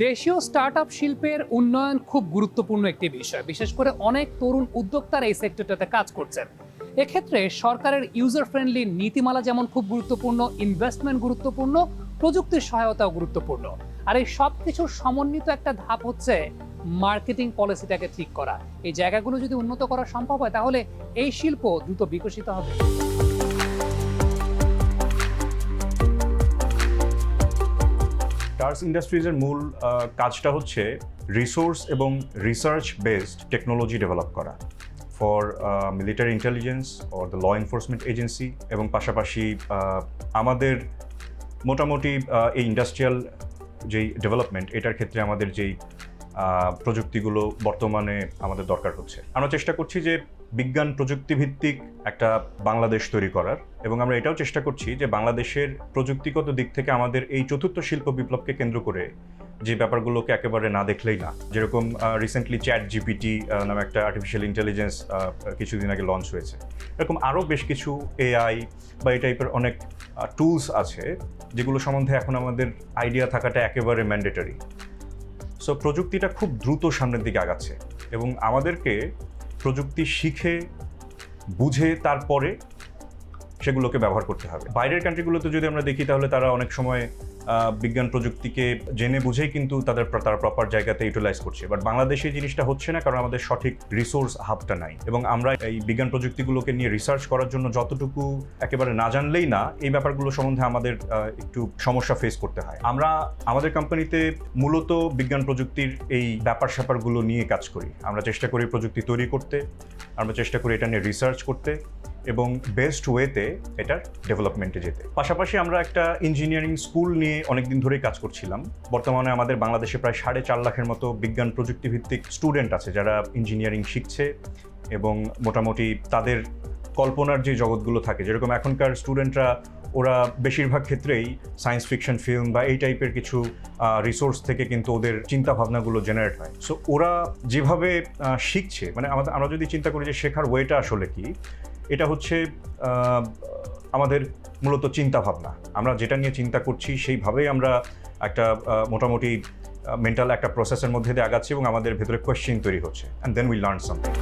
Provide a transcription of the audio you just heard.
দেশীয় স্টার্টআপ শিল্পের উন্নয়ন খুব গুরুত্বপূর্ণ একটি বিষয়। বিশেষ করে অনেক তরুণ উদ্যোক্তারা এই সেক্টরটাতে কাজ করছেন। এক্ষেত্রে সরকারের ইউজার ফ্রেন্ডলি নীতিমালা যেমন খুব গুরুত্বপূর্ণ ইনভেস্টমেন্ট গুরুত্বপূর্ণ, প্রযুক্তির সহায়তাও গুরুত্বপূর্ণ। আর এই সব কিছুর সমন্বিত একটা ধাপ হচ্ছে মার্কেটিং পলিসিটাকে ঠিক করা। এই জায়গাগুলো যদি উন্নত করা সম্ভব হয়, তাহলে এই শিল্প দ্রুত বিকশিত হবে। টার্স ইন্ডাস্ট্রিজের মূল কাজটা হচ্ছে রিসোর্স এবং রিসার্চ বেসড টেকনোলজি ডেভেলপ করা। For military intelligence or the law enforcement agency এবং পাশাপাশি আমাদের মোটামুটি এই ইন্ডাস্ট্রিয়াল যেই ডেভেলপমেন্ট এটার ক্ষেত্রে আমাদের যেই প্রযুক্তিগুলো বর্তমানে আমাদের দরকার হচ্ছে। আমরা চেষ্টা করছি যে বিজ্ঞান প্রযুক্তি ভিত্তিক একটা বাংলাদেশ তৈরি করার এবং আমরা এটাও চেষ্টা করছি যে বাংলাদেশের প্রযুক্তিগত দিক থেকে আমাদের এই চতুর্থ শিল্প বিপ্লবকে কেন্দ্র করে যে ব্যাপারগুলোকে একেবারে না দেখলেই না। যেরকম রিসেন্টলি চ্যাট জিপিটি নামে একটা আর্টিফিশিয়াল ইন্টেলিজেন্স কিছুদিন আগে লঞ্চ হয়েছে। এরকম আরও বেশ কিছু এআই বা এই টাইপের অনেক টুলস আছে যেগুলো সম্বন্ধে এখন আমাদের আইডিয়া থাকাটা একেবারে ম্যান্ডেটরি সো প্রযুক্তিটা খুব দ্রুত সামনের দিকে আগাচ্ছে এবং আমাদেরকে প্রযুক্তি শিখে বুঝে তারপরে সেগুলোকে ব্যবহার করতে হবে। বাইরের কান্ট্রিগুলোতে যদি আমরা দেখি, তাহলে তারা অনেক সময় বিজ্ঞান প্রযুক্তিকে জেনে বুঝেই কিন্তু তাদের তারা প্রপার জায়গাতে ইউটিলাইজ করছে। বাট বাংলাদেশে জিনিসটা হচ্ছে না, কারণ আমাদের সঠিক রিসোর্স হাবটা নাই। এবং আমরা এই বিজ্ঞান প্রযুক্তিগুলোকে নিয়ে রিসার্চ করার জন্য যতটুকু একেবারে না জানলেই না, এই ব্যাপারগুলো সম্বন্ধে আমাদের একটু সমস্যা ফেস করতে হয়। আমরা আমাদের কোম্পানিতে মূলত বিজ্ঞান প্রযুক্তির এই ব্যাপার স্যাপারগুলো নিয়ে কাজ করি। আমরা চেষ্টা করি প্রযুক্তি তৈরি করতে, আমরা চেষ্টা করি এটা নিয়ে রিসার্চ করতে। এবং বেস্ট ওয়েতে এটার ডেভেলপমেন্টে যেতে। পাশাপাশি আমরা একটা ইঞ্জিনিয়ারিং স্কুল নিয়ে অনেকদিন ধরেই কাজ করছিলাম। বর্তমানে আমাদের বাংলাদেশে প্রায় সাড়ে চার লাখের মতো বিজ্ঞান প্রযুক্তিভিত্তিক স্টুডেন্ট আছে যারা ইঞ্জিনিয়ারিং শিখছে এবং মোটামুটি তাদের কল্পনার যে জগৎগুলো থাকে, যেরকম এখনকার স্টুডেন্টরা ওরা বেশিরভাগ ক্ষেত্রেই সায়েন্স ফিকশন ফিল্ম বা এই টাইপের কিছু রিসোর্স থেকে কিন্তু ওদের চিন্তা ভাবনাগুলো জেনারেট হয়। সো ওরা যেভাবে শিখছে মানে আমাদের, আমরা যদি চিন্তা করি যে শেখার ওয়েটা আসলে কি এটা হচ্ছে আমাদের মূলত চিন্তা ভাবনা আমরা যেটা নিয়ে চিন্তা করছি, সেইভাবেই আমরা একটা মোটামুটি মেন্টাল একটা প্রসেসের মধ্যে দিয়ে আগাচ্ছি এবং আমাদের ভেতরে কোয়েশ্চেন তৈরি হচ্ছে। And then we learn something